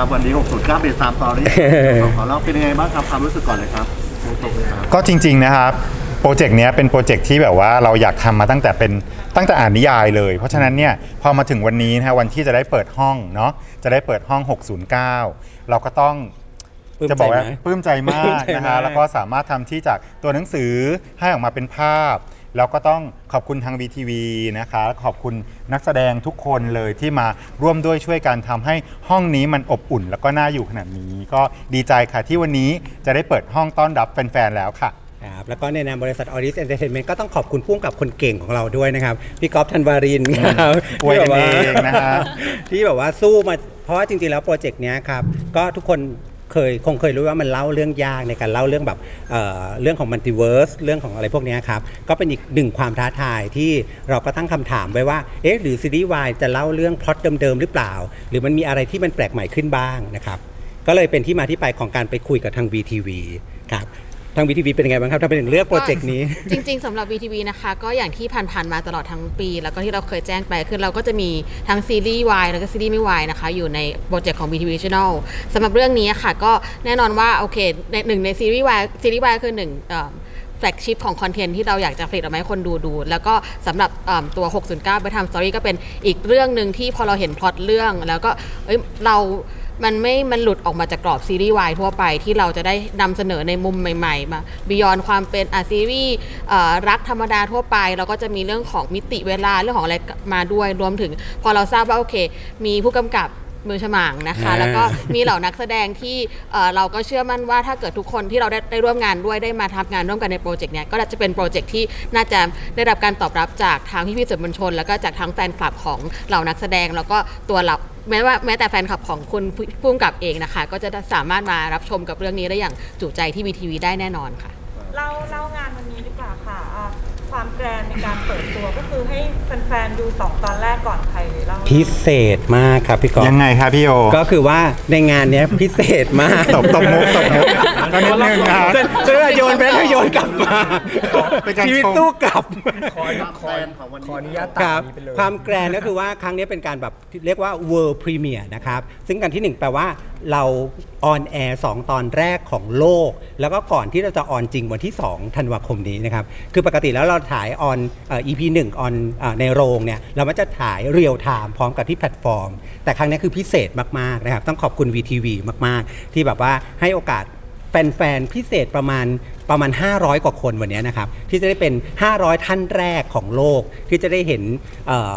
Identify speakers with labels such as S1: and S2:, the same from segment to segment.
S1: ครับวันนี้ 609เป็น3 Story ขอเล่าเป็นยังไงบ้างครับความรู้สึกก่อนเลยครับตรงๆเลยครับ
S2: ก็จริงๆนะครับโปรเจกต์เนี้ยเป็นโปรเจกต์ที่แบบว่าเราอยากทำมาตั้งแต่เป็นตั้งแต่อ่านนิยายเลย เพราะฉะนั้นเนี่ยพอมาถึงวันนี้นะฮะวันที่จะได้เปิดห้องเนาะจะได้เปิดห้อง 609 เราก็ต้อง
S3: ปลื้ม
S2: จะบอกว่า
S3: ใจไหม
S2: ปลื้มใจมาก
S3: ปลื้มใจ
S2: นะ
S3: มา
S2: ฮะ
S3: ก
S2: แล้วก็สามารถทำที่จากตัวหนังสือให้ออกมาเป็นภาพ แล้วก็ต้องขอบคุณทาง VTV นะคะขอบคุณนักแสดงทุกคนเลยที่มาร่วมด้วยช่วยกันทำให้ห้องนี้มันอบอุ่น แล้วก็น่าอยู่ขนาดนี้ ก็ดีใจค่ะที่วันนี้จะได้เปิดห้องต้อนรับแฟนๆแล้วค่ะ
S3: ครับแล้วก็ในนามบริษัทออริสเอนเตอร์เทนเมนต์ก็ต้องขอบคุณพุ่งกับคนเก่งของเราด้วยนะครับ พี่ก๊อฟธันวารินครับ
S2: อวยกัน
S3: ที่แบบว่า
S2: เองนะฮะ
S3: ที่แบบว่าสู้มาเพราะว่าจริงๆแล้วโปรเจกต์เนี้ยครับ ก็ทุกคน เคยคงเคยรู้ว่ามันเล่าเรื่องยากในการเล่าเรื่องแบบเเรื่องของมัลติเวิร์สเรื่องของอะไรพวกนี้ครับ ก็เป็นอีกหนึ่งความท้าทายที่เราก็ตั้งคำถามไว้ว่าเอ๊ะหรือซีรีส์วายจะเล่าเรื่องพล็อตเดิมๆหรือเปล่า หรือมันมีอะไรที่มันแปลกใหม่ขึ้นบ้างนะครับก็เลยเป็นที่มาที่ไปของการไปคุยกับทาง VTV ครับ ทาง VTV เป็นยังไงบ้างครับถ้าเป็นเลือกโปรเจกต์นี้
S4: จริง ๆสำหรับ VTV นะคะ ก็อย่างที่ผ่านๆมาตลอดทั้งปี แล้วก็ที่เราเคยแจ้งไปคือเราก็จะมีทั้งซีรีส์วายแล้วก็ซีรีส์ไม่วายนะคะ อยู่ในโปรเจกต์ของ VTV Channel สำหรับเรื่องนี้ค่ะ ก็แน่นอนว่าโอเคในหนึ่งในซีรีส์วายซีรีส์วายคือหนึ่งแฟลกชิพของคอนเทนต์ที่เราอยากจะผลิตออกมาให้คนดูดู แล้วก็สำหรับเอิ่มตัว 609 ไปทำสตอรี่ก็เป็นอีกเรื่องหนึ่งที่พอเราเห็นพล็อตเรื่อง แล้วก็เอ้ยเรา มันไม่ มันหลุดออกมาจากกรอบซีรีส์วายทั่วไปที่เราจะได้นำเสนอในมุมใหม่ๆ มาบียอนความเป็นอะซีรีส์เอ่อรักธรรมดาทั่วไป เราก็จะมีเรื่องของมิติเวลาเรื่องของอะไรมาด้วยรวมถึง พอเราทราบว่าโอเค มีผู้กำกับมือฉมางนะคะ
S3: อ่า
S4: แล้วก็มีเหล่านักแสดงที่เอ่อเราก็เชื่อมั่นว่าถ้าเกิดทุกคนที่เราได้ได้ร่วมงานด้วยได้มาทำงานร่วมกันในโปรเจกต์เนี้ยก็จะเป็นโปรเจกต์ที่น่าจะได้รับการตอบรับจากทางพี่ๆสื่อมวลชน แล้วก็จากทั้งแฟนคลับของเหล่านักแสดงแล้วก็ตัวเรา แม้ว่าแม้แต่แฟนคลับของคุณผู้ผู้กำกับเองนะคะ ก็จะสามารถมารับชมกับเรื่องนี้ได้อย่างจุใจที่วีทีวีได้แน่นอนค่ะ
S5: เล่าเล่างานวันนี้ดีกว่าค่ะอ่าความแกรนในการเปิดตัวก็คือให้แฟนๆดูสองตอนแรกก่อนใครเลยเล่า
S3: พิเศษมากครับพี่กอฟ
S2: ยังไงครับพี่โอ
S3: ก็คือว่าในงานเนี้ยพิเศษมาก
S2: ตบตบมุกตบมุก ก็นิดนึงนะครับ
S3: เจอโยนไปแล้วโยนกลับมา
S2: เป็นการ
S3: ชีวิต
S2: ชม
S3: ตู้กลับ
S1: ขอแฟนของวันนี้
S3: ครับความแกรนก็คือว่าครั้งนี้เป็นการแบบเรียกว่า world premiere นะครับ ซึ่งกันที่หนึ่งแปลว่าเราออนแอร์2ตอนแรกของโลก แล้วก็ก่อนที่เราจะออนจริงวันที่ 2 ธันวาคมนี้นะครับ คือปกติแล้วเราถ่ายออนเอ่อ EP 1 ออนเอ่อในโรงเนี่ย เรามันจะถ่ายเรียลไทม์พร้อมกับที่แพลตฟอร์ม แต่ครั้งนี้คือพิเศษมาก ๆ นะครับ ต้องขอบคุณ VTV มาก ๆ ที่แบบว่าให้โอกาส แฟนๆพิเศษประมาณประมาณ 500 กว่าคนวันนี้นะครับ ที่จะได้เป็น 500 ท่านแรกของโลก ที่จะได้เห็นเอ่อ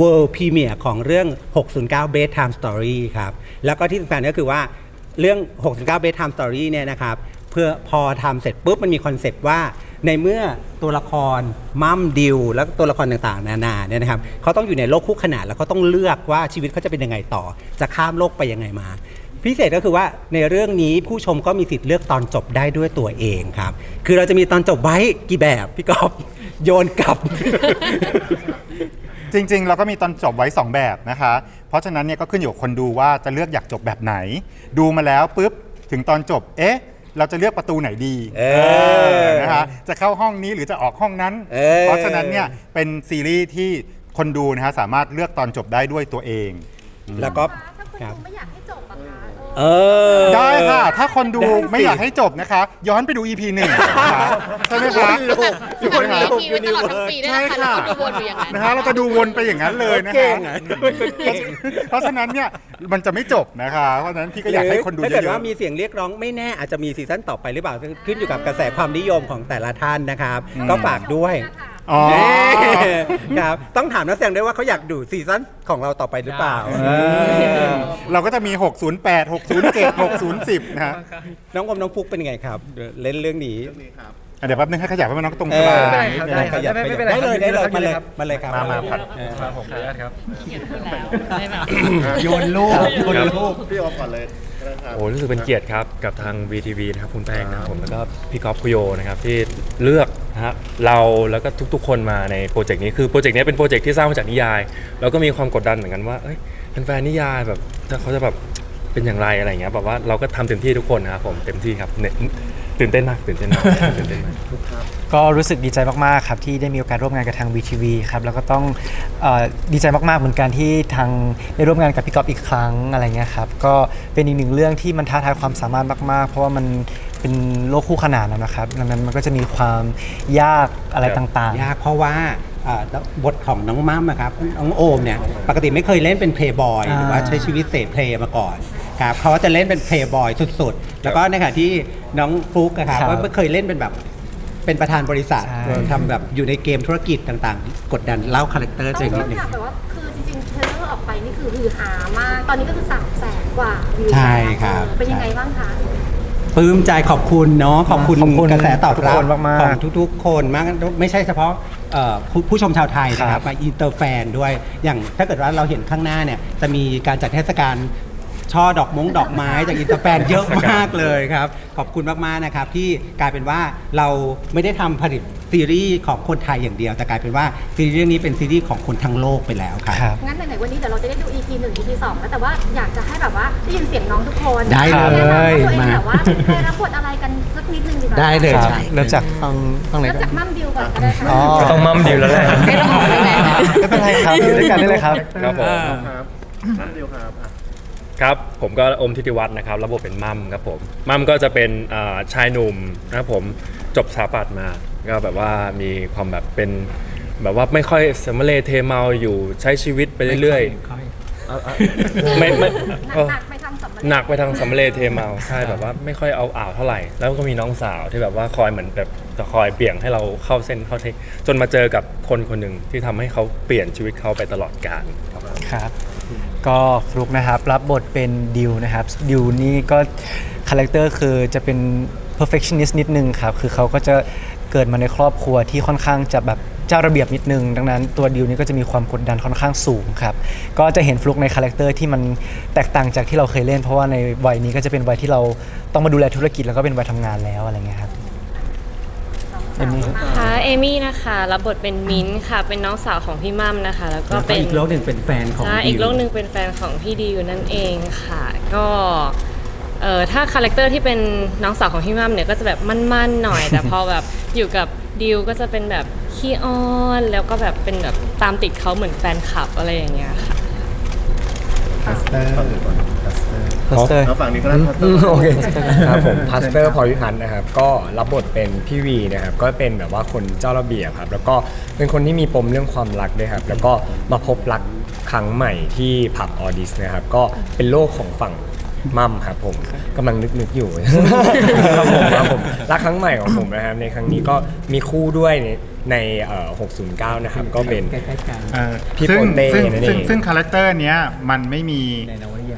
S3: world premiere ของเรื่อง 609 bedtime story ครับ แล้วก็ที่สำคัญก็คือว่าเรื่อง609 bedtime story เนี่ยนะครับเพื่อพอทำเสร็จปุ๊บมันมีคอนเซปต์ว่าในเมื่อตัวละครมัมดิวแล้วก็ตัวละครต่างๆ นานาเนี่ยนะครับเขาต้องอยู่ในโลกคู่ขนานแล้วเขาต้องเลือกว่าชีวิตเขาจะเป็นยังไงต่อ จะข้ามโลกไปยังไงมา พิเศษก็คือว่าในเรื่องนี้ผู้ชมก็มีสิทธิ์เลือกตอนจบได้ด้วยตัวเองครับ คือเราจะมีตอนจบไว้กี่แบบพี่กอฟโยนกลับ
S2: จริง ๆ เราก็มีตอนจบไว้ 2 แบบนะคะ เพราะฉะนั้นเนี่ยก็ขึ้นอยู่กับคนดูว่าจะเลือกอยากจบแบบไหน ดูมาแล้วปุ๊บถึงตอนจบ เอ๊ะ เราจะเลือกประตูไหนดี
S3: เออ
S2: นะคะจะเข้าห้องนี้หรือจะออกห้องนั้น
S3: เออ
S2: เพราะฉะนั้นเนี่ยเป็นซีรีส์ที่คนดูนะฮะสามารถเลือกตอนจบได้ด้วยตัวเอง
S3: แล้วก็
S6: ถ้าคุณ
S3: ครับ
S6: ดูไม่อยากให้จบอะคะ
S3: เออ
S2: ได้ค่ะ ถ้าคนดู
S3: ได้สิ
S2: ไม่อยากให้จบนะคะ ย้อนไปดู EP หนึ่งนะคะใช่ไหมคะ
S4: ทุกคนมีทีไว้ตลอดทั้งปีด้วย
S2: ใช่
S4: นะคะ
S2: ค่ะ
S4: แล้วก็ดูวนอยู่อย่างนั้น
S2: นะฮะเราจะดูวนไปอย่างนั้นเลยนะ
S3: เก่
S2: คะ
S3: งอะเก่ง
S2: เพราะฉะนั้นเนี่ยมันจะไม่จบนะคะ เพราะฉะนั้นพี่ก็อยากให้คนดู
S3: ถ้า
S2: เย
S3: เกิด
S2: อะ
S3: ว่ามีเสียงเรียกร้องไม่แน่อาจจะมีซีซั่นต่อไปหรือเปล่าขึ้นอยู่กับกระแสความนิยมของแต่ละท่านนะครับ ก็ฝากด้วย
S2: ๆ อ๋อ
S3: ครับ ต้องถามนักแสดงด้วยว่าเขาอยากดูซีซั่นของเราต่อไปหรือเปล่าเออ
S2: เราก็จะมี 608 607 6010 นะฮะ
S3: น้องอมน้องฟุกเป็นยังไงครับ เล่นเรื่องนี้
S2: อะเดี๋ยวแป๊บนึงให้ขยับให้มันน้องตรง
S3: เอก
S2: ลา
S3: อง
S2: นิ
S3: ได้
S2: ด
S3: ครับ
S2: นึง
S3: ได้ขยับ
S7: ไม่
S3: ข
S7: ไม่
S3: ยับ
S7: เป็นไร
S3: ได้เลย
S7: ครับ
S3: ได้เลย
S7: ไม่
S3: มา
S7: เป็น
S3: เล
S7: ไร
S3: ย
S7: ครับ
S3: มาเลยครับ
S2: มามาผัด
S7: ครับผมขออนุญาตครับ
S1: โยนลูกโยนลูก พี่ออฟก่อนเลยนะครับ
S7: โอ้รู้สึกเป็นเกียรติครับ กับทาง VTV นะครับคุณแป้งนะครับผมแล้วก็ พี่ก๊อฟคุโยนะครับที่เลือกนะฮะเราแล้วก็ทุกๆ คนมาในโปรเจกต์นี้คือโปรเจกต์นี้เป็นโปรเจกต์ที่สร้างมาจากนิยาย แล้วก็มีความกดดันเหมือนกันว่าเอ้ยแฟนๆนิยายแบบถ้าเขาจะแบบเป็นอย่างไรอะไรเงี้ยแบบว่าเราก็ทำเต็มที่ทุกคนนะครับผมเต็มที่ครับเน้น ตื่นเต้นมากตื่นเต้นมากตื่นเต้นมาก
S6: ก็รู้สึกดีใจมากๆครับที่ได้มีโอกาสร่วมงานกับทาง VTV ครับแล้วก็ต้องเออดีใจมากๆเหมือนกันที่ทางได้ร่วมงานกับพี่ก๊อฟอีกครั้งอะไรเงี้ยครับก็เป็นอีกหนึ่งเรื่องที่มันท้าทายความสามารถมากๆ เพราะว่ามันเป็นโลกคู่ขนานอะนะครับดังนั้นมันก็จะมีความยากอะไรต่างๆ
S3: ยากเพราะว่าเอ่อบทของน้องมั่มอะครับน้องโอมเนี่ยปกติไม่เคยเล่นเป็นเพลย์บอย
S6: อ่า
S3: หรือว่าใช้ชีวิตเสเพลย์มาก่อน ครับเขาจะเล่นเป็นเพลย์บอยสุดๆ แล้วก็ในขณะที่น้องฟลุกอะครับ
S6: ครับ
S3: ก็ไม่เคยเล่นเป็นแบบเป็นประธานบริษัท
S6: ใช่
S3: ทำแบบอยู่ในเกมธุรกิจต่างๆ กดดันเล่าคาแรคเตอร์
S8: ต้
S3: เจ
S8: อง
S3: ง
S8: ต้
S3: นิ
S8: อ
S3: ด
S8: ง
S3: นึง
S8: ถามแบบว่าคือจริงๆเทรลเลอร์ออกไปนี่คือฮือฮามาก ตอนนี้ก็คือสามแสนกว่าวิว
S3: ใช่ครับ
S8: เป็นยังไงบ้างคะ
S3: ปลื้มใจขอบคุณเนาะขอบคุณ
S6: ขอบคุณ
S3: กระแสตอบรับ
S6: ทุกคนมากๆ
S3: ของทุกๆ คนมากไม่ใช่เฉพาะเอ่อผู้ผู้ชมชาวไทยนะค
S6: ครั
S3: รับบมาอินเตอร์แฟนด้วยอย่างถ้าเกิดว่าเราเห็นข้างหน้าเนี่ยจะมีการจัดเทศกาล ช่อดอกมงดอกไม้จากอินเตอร์แฟนเยอะมากเลยครับ ขอบคุณมากๆนะครับที่กลายเป็นว่าเราไม่ได้ทำผลิตซีรีส์ของคนไทยอย่างเดียว แต่กลายเป็นว่าซีรีส์เรื่องนี้เป็นซีรีส์ของคนทั้งโลกไปแล้วครับ
S6: ครับ
S8: งั้นไหนๆวันนี้เดี๋ยวเราจะได้ดู EP 1 EP 2แล้วแต่ว่าอยากจะให้แบบว่าได้ยินเสียงน้องทุกคน
S3: ได้เลย
S8: แนะนำว่าตัวเอง
S3: มา
S8: แบบว่าเคยรับบทอะไรกันสักนิดนึงดีกว่า
S3: ได้เลย
S6: ครับ
S3: ใช่
S6: เริ่มจากฟังฟังไหน
S8: เริ่ม
S6: ก่อ
S8: จาก
S6: น
S8: มั่มดิวก่อนก็ได้ค่ะ
S6: อ๋อ
S7: ก็ต้องมั่มดิวแล้วแหละ
S4: ไม่ต้องบอกเลยแหละ
S6: ไม่เป็นไรครับอยู่ด้วยกันได้เลยครับ
S7: ครับผม
S1: ครับนั่นเดียวครับอะ
S7: ครับผมก็อมทิติวัฒน์นะครับรับบทเป็นมั่มครับผมมั่มก็จะเป็นอ่าชายหนุ่มนะครับผมจบสถาปัตย์มาก็แบบว่ามีความแบบเป็นแบบว่าไม่ค่อยสมเลเทเมาอยู่ใช้ชีวิตไปเรื่อยๆไม่ไม่เออ
S8: หนักๆไปทางสำเร็จ
S7: หนักไปทางสำเร็จเทเมาใช่แบบว่าไม่ค่อยเอาอ่าวเท่าไหร่ แล้วก็มีน้องสาวที่แบบว่าคอยเหมือนแบบจะคอยเบี่ยงให้เราเข้าเส้นเข้าเทคจนมาเจอกับคนคนหนึ่งที่ทำให้เขาเปลี่ยนชีวิตเขาไปตลอดกาลครับ
S6: ครับ ก็ฟลุกนะครับ รับบทเป็นดิวนะครับดิวนี่ก็คาแรคเตอร์คือจะเป็น perfectionist นิดนึงครับ คือเขาก็จะเกิดมาในครอบครัวที่ค่อนข้างจะแบบเจ้าระเบียบนิดนึง ดังนั้นตัวดิวนี่ก็จะมีความกดดันค่อนข้างสูงครับ ก็จะเห็นฟลุกในคาแรคเตอร์ที่มันแตกต่างจากที่เราเคยเล่น เพราะว่าในวัยนี้ก็จะเป็นวัยที่เราต้องมาดูแลธุรกิจแล้วก็เป็นวัยทำงานแล้วอะไรเงี้ยครับ เอมมี่
S9: ค่ะเอมี่นะคะรับบทเป็นมิ้นท์ค่ะ เป็นน้องสาวของพี่มั่มนะคะ แล้วก็
S3: แล้วก็
S9: เป็น
S3: อีกโลกหนึ่งเป็นแฟนของ
S9: ใช่
S3: ดิว
S9: อีกโลกหนึ่งเป็นแฟนของพี่ดิวนั่นเองค่ะ ก็เอ่อถ้าคาแรคเตอร์ที่เป็นน้องสาวของพี่มั่มเนี่ยก็จะแบบมั่นๆหน่อย แต่พอแบบอยู่กับดิวก็จะเป็นแบบขี้อ้อนแล้วก็แบบเป็นแบบตามติดเขาเหมือนแฟนคลับอะไรอย่างเงี้ยค่ะ
S1: ก่อนอื่นก่อนพัสเตอร์
S6: พสเตอร์
S1: แล้วฝั่งนี้ก็ได้พัสเตอร์
S6: โอเค
S10: ครับผมพาสเตอร์พอวิพัฒน์นะครับ ก็รับบทเป็นพี่วีนะครับ ก็เป็นแบบว่าคนเจ้าระเบียบครับ แล้วก็เป็นคนที่มีปมเรื่องความรักด้วยครับ แล้วก็มาพบรักครั้งใหม่ที่ผับออดิสนะครับ ก็เป็นโลกของฝั่งมัมครับผมกำลังนึกนึกๆอยู่ครับผมครับผมรักครั้งใหม่ของผมนะครับ ในครั้งนี้ก็มีคู่ด้วยในในเอ่อ609 นะครับ ก็เป็น
S3: ใกล้ๆกัน
S2: เออ
S10: พี่
S2: ซึ่ง
S10: โปเต้
S2: ซึ่ง
S10: นั่นเอง
S2: ซึ่งซึ่งคาแรคเตอร์เนี้ยมันไม่มี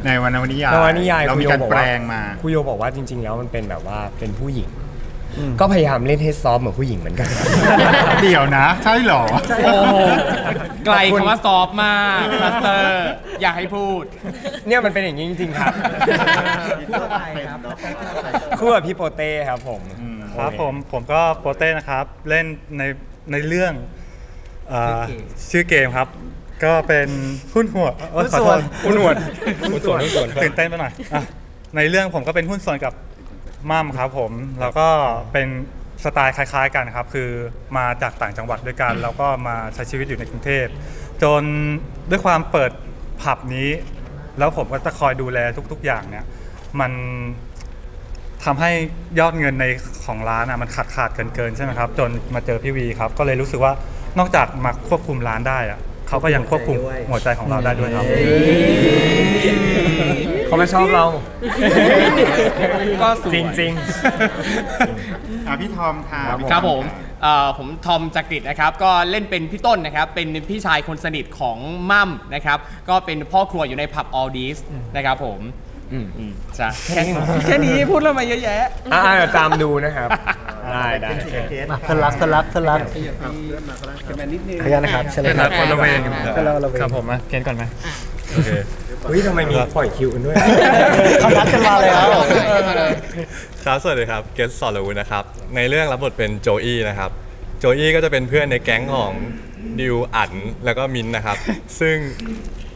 S3: ในนวนิยาย
S2: ในวรรณนิยาย
S10: นวนิยาย
S2: เรา
S10: คุ
S2: มี
S10: โย
S2: การ
S10: บอก
S2: แปล
S10: ว่าง
S2: มา
S10: คุโยบอกว่าจริง ๆ แล้วมันเป็นแบบว่าเป็นผู้หญิง ก็พยายามเล่นให้ซอฟต์เหมือนผู้หญิงเหมือนกัน
S2: เดี๋ยวนะ ใช่เหรอ
S11: โอ้โหไกลคำว่าซอฟต์มากพาสเตอร์ อยากให้พูด
S10: เนี่ยมันเป็นอย่างนี้จริงๆครับ คู่กับพี่โปเต้ครับผม
S12: ครับผมผมก็โปเต้นะครับ เล่นในในเรื่องเอ่อชื่อเกมครับ ก็เป็นหุ้นหัวเอ้ยขอโทษ
S7: หุ้นส่วนหุ้นส่วนหุ้นส่วน
S12: ตื่นเต้นไปหน่อยอะในเรื่องผมก็เป็นหุ้นส่วนกับมั่มครับผมแล้วก็เป็นสไตล์คล้าย ๆ กันครับ คือมาจากต่างจังหวัดด้วยกัน แล้วก็มาใช้ชีวิตอยู่ในกรุงเทพจนด้วยความเปิดผับนี้ แล้วผมก็จะคอยดูแลทุก ๆ อย่างเนี่ย มันทำให้ยอดเงินในของร้านอะมันขาดขาดเกินเกินๆใช่ไหมครับ จนมาเจอพี่วีครับ ก็เลยรู้สึกว่านอกจากมาควบคุมร้านได้อะ เขาก็ยังควบคุมหัวใจของเราได้ด้วยครับ
S10: เขาไม่ชอบเรา
S11: ก็สวย
S10: จริง
S2: อะพี่ทอมครับ
S11: ครับผมเอ่อผมทอมจักริดนะครับ ก็เล่นเป็นพี่ต้นนะครับ เป็นพี่ชายคนสนิทของมั่มนะครับ ก็เป็นพ่อครัวอยู่ในผับออลดีสนะครับผม อืมอืมจ้ะแค่แค่นี้พูดแล้วมาเยอะแยะ
S10: ๆอ่าเดี๋ยวตามดูนะครับ ได้ได้
S6: มาเพื่อนรักเพื่อนรักเพื่อนรักขออนุญาตนะครับเชิญเลยครับ
S12: คนละเวร
S6: คนละละเวร
S12: ครับผมนะเกณฑ์ก่อนไหมโอเค
S10: เฮ้ยทำไมมีปล่อยคิวกันด้วย
S6: เขานัดกันมาแล้ว
S13: ครับสวัสดีครับเกสสอรวุฒินะครับ ในเรื่องรับบทเป็นโจอี้นะครับ โจอี้ก็จะเป็นเพื่อนในแก๊งของดิวอันแล้วก็มินท์นะครับ ซึ่ง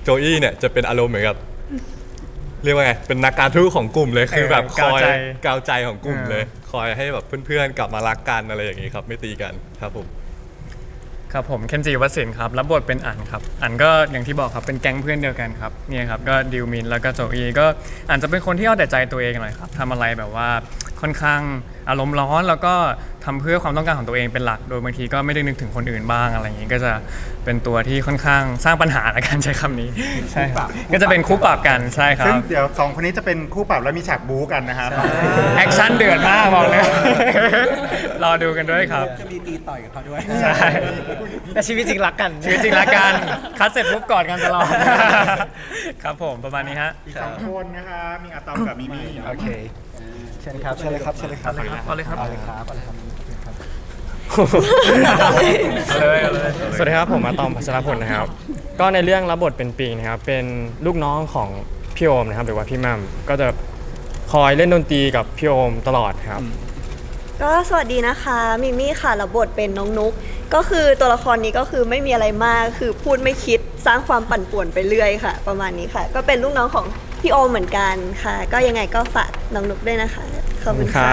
S13: โจอี้เนี่ยจะเป็นอารมณ์เหมือนกับ เรียกว่าไงเป็นนักการทูตของกลุ่มเลยคือแบบคอย
S12: กาวใจ
S13: กาวใจของกลุ่ม
S12: อ่า
S13: เลย คอยให้แบบเพื่อนๆกลับมารักกันอะไรอย่างนี้ครับ ไม่ตีกันครับผม
S14: ครับผมเคนจิวัฒสินครับรับบทเป็นอันครับอันก็อย่างที่บอกครับเป็นแก๊งเพื่อนเดียวกันครับเนี่ยครับก็ดิวมินแล้วก็โจอีก็อันจะเป็นคนที่เอาแต่ใจตัวเองหน่อยครับทำอะไรแบบว่า ค่อนข้างอารมณ์ร้อนแล้วก็ทำเพื่อความต้องการของตัวเองเป็นหลัก โดยบางทีก็ไม่ได้นึกถึงคนอื่นบ้างอะไรอย่างนี้ก็จะเป็นตัวที่ค่อนข้างสร้างปัญหาละกันใช้คำนี้ใช่ครับก็จะเป็นคู่ปรับกันใช่ครั
S2: ซึ่ง
S14: บ
S2: เดี๋ยวสองคนนี้จะเป็นคู่ปรับแล้วมีฉากบู๊กันนะครับ
S14: แอคชั่นเดือดมากบอกเลยรอดูกันด้วยครับ
S3: จะมีตีต่อยกับเขาด้วย
S14: ใช่
S6: แต่ชีวิตจริงรักกัน
S14: ชีวิตจริงรักกันคัดเสร็จปุ๊บกอดกันตลอดครับผมประมาณนี้ฮะ
S2: อีกสองคนนะคะมีอะตอมกับมิมี่
S6: โอเค เชิญครับเชิญเลยครับเชิญเลยครับ
S14: เอาเลยครับ
S6: เอาเลยครับเอาเลยครับ
S15: สวัสดีครับผมมาตอมพัชรพลนะครับ ก็ในเรื่องรับบทเป็นปิงนะครับ เป็นลูกน้องของพี่โอมนะครับ หรือว่าพี่มัมก็จะคอยเล่นดนตรีกับพี่โอมตลอดครับ
S16: ก็สวัสดีนะคะมิมี่ค่ะรับบทเป็นน้องนุก ก็คือตัวละครนี้ก็คือไม่มีอะไรมากคือพูดไม่คิดสร้างความปั่นป่วนไปเรื่อยค่ะ ประมาณนี้ค่ะ ก็เป็นลูกน้องของ พี่โอมเหมือนกันค่ะ ก็ยังไงก็ฝากน้องนุกด้วยนะคะ ขอบคุณค่ะ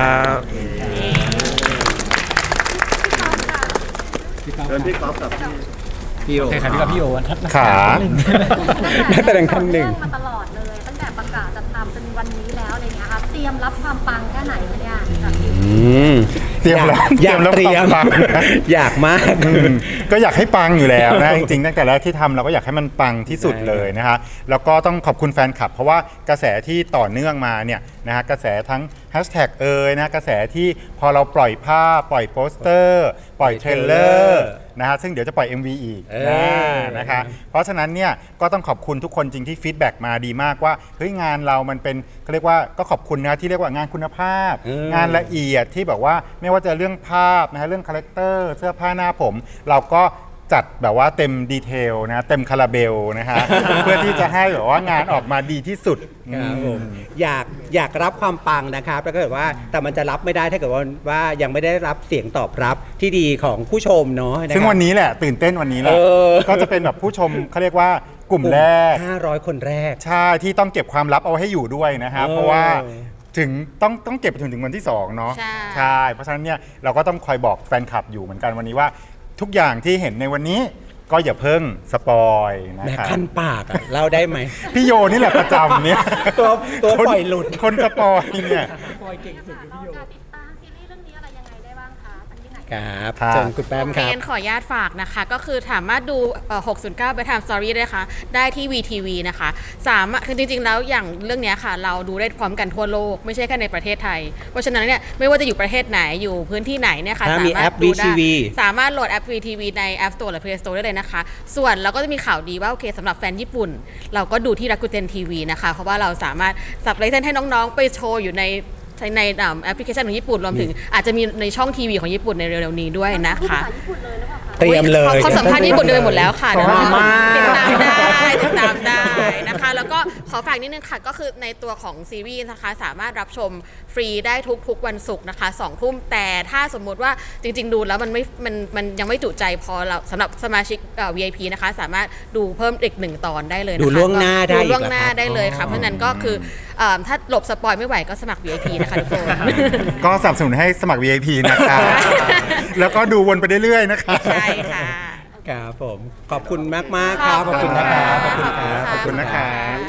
S1: เชิญพี่ก๊อฟกับพี่
S3: พี่โอ
S6: โอเคครับพี่กับพี่โอวันทัศน์
S2: ขา
S3: นักแสดงท่านหนึ่ง
S8: มาตลอดเลย ตั้งแต่ประกาศจะทำจนวันนี้แล้วอะไรเงี้ยครับเตรียมรับความปังแค่ไหนเนี่ยจากที่
S2: เตรียมแล้ว
S3: อยาก
S2: แล้ว
S3: เตรียม
S2: ปังนะ
S3: อยากมาก
S2: อืมก็อยากให้ปังอยู่แล้วนะจริงๆตั้งแต่แรกที่ทำเราก็อยากให้มันปังที่สุดเลยนะคะแล้วก็ต้องขอบคุณแฟนคลับ เพราะว่ากระแสที่ต่อเนื่องมาเนี่ยนะฮะกระแสทั้งแฮชแท็กเอ่ยนะกระแสที่พอเราปล่อยภาพ ปล่อยโปสเตอร์ ปล่อยเทรลเลอร์นะฮะซึ่งเดี๋ยวจะปล่อย MV อีก
S3: เอ
S2: นะ
S3: อ
S2: นะคะเพราะฉะนั้นเนี่ยก็ต้องขอบคุณทุกคนจริงที่ฟีดแบ็กมาดีมากว่าเฮ้ยงานเรามันเป็นเขาเรียกว่าก็ขอบคุณนะที่เรียกว่างานคุณภาพ
S3: อืม
S2: งานละเอียดที่แบบว่าไม่ว่าจะเรื่องภาพนะฮะเรื่องคาแรคเตอร์เสื้อผ้าหน้าผม เราก็ จัดแบบว่าเต็มดีเทลนะเต็มคาราเบลนะฮะ เพื่อที่จะให้แบบว่างานออกมาดีที่สุด
S3: ครับผมอยากอยากรับความปังนะครับแล้วก็แบบว่าแต่มันจะรับไม่ได้ถ้าเกิดว่าว่ายังไม่ได้รับเสียงตอบรับที่ดีของผู้ชมเนาะะครับ
S2: ซึ่งวันนี้แหละตื่นเต้นวันนี้แหละ
S3: เออ
S2: ก็จะเป็นแบบผู้ชมเขาเรียกว่ากลุ่มแรก
S3: 500 คนแรก
S2: ใช่ที่ต้องเก็บความลับเอาไว้ให้อยู่ด้วยนะครับ
S3: เออ
S2: เพราะว่าถึงต้องต้องเก็บไปถึงถึงวันที่สองเนาะ
S4: ใช่
S2: เพราะฉะนั้นเนี่ยเราก็ต้องคอยบอกแฟนคลับอยู่เหมือนกันวันนี้ว่า ทุกอย่างที่เห็นในวันนี้ก็อย่าเพิ่งสปอยนะ
S3: แหม่
S2: ครับ
S3: คันปากอะเล่าได้ไหม
S2: พี่โยนี่แหละประจำเนี่ย
S3: ตัวตัว
S2: คน
S3: ปล่อยหลุด
S2: คนสปอยเนี่ย
S3: ครั บ
S2: ครับ
S3: เชิญคุณแป้มครับ
S4: เรียนขออนุญาตฝากนะคะ ก็คือสามารถดูเอ่อ609 ไปทำสตอรี่ได้ค่ะ ได้ที่ VTV นะคะ สามารถคือจริง ๆ แล้วอย่างเรื่องเนี้ยค่ะ เราดูได้พร้อมกันทั่วโลก ไม่ใช่แค่ในประเทศไทย เพราะฉะนั้นเนี่ยไม่ว่าจะอยู่ประเทศไหนอยู่พื้นที่ไหนเนี่ยค่ะ
S3: ถ้า
S4: สา
S3: มี
S4: มาร
S3: แอ
S4: ถ
S3: ป
S4: ดูได้
S3: VTV
S4: สามารถโหลดแอป VTV ใน App Store หรือ Play Store ได้เลยนะคะ ส่วนเราก็จะมีข่าวดีว่าโอเคสำหรับแฟนญี่ปุ่น เราก็ดูที่รักุเตนทีวีนะคะ เพราะว่าเราสามารถสับไลเซนให้น้องๆ ไปโชว์อยู่ใน ในอ่าแอปพลิเคชันของญี่ปุ่นรวมถึงอาจจะมีในช่องทีวีของญี่ปุ่นในเร็วๆนี้ด้วยนะคะ
S3: เตรียมเลย
S4: เขาเขาสัมภาษณ์ญี่ปุ่นกันไปหมดแล้วค่ะ
S3: ชอบมาก
S4: ติดตามได้ติดตามได้นะคะ แล้วก็ขอฝากนิดนึงค่ะก็คือในตัวของซีรีส์นะคะ สามารถรับชมฟรีได้ทุกทุกวันศุกร์นะคะสองทุ่มแต่ถ้าสมมุติว่าจริง ๆ ดูแล้วมันไม่มันมันยังไม่จุใจพอเราสำหรับสมาชิกเอ่อ VIP นะคะ สามารถดูเพิ่มอีกหนึ่งตอนได้เลยนะคะ
S3: ดูล่วงหน้าได้
S4: ดู
S3: อีกเหรอ
S4: ล่วงหน้า
S3: ครับ
S4: ได้เลยค่ะ
S3: อ๋อ
S4: เพราะฉะนั้นก็คือเอ่อถ้าหลบสปอยไม่ไหวก็สมัคร VIP นะคะทุกคน
S2: ก็สนับสนุนให้สมัคร VIP นะคะ แล้วก็ดูวนไปเรื่อยๆนะคะ
S4: ใช่ค่ะ
S3: ครับผม ขอบคุณมากๆครับ ขอบคุณนะครับ ขอบคุณครับ
S2: ขอบคุณนะครับ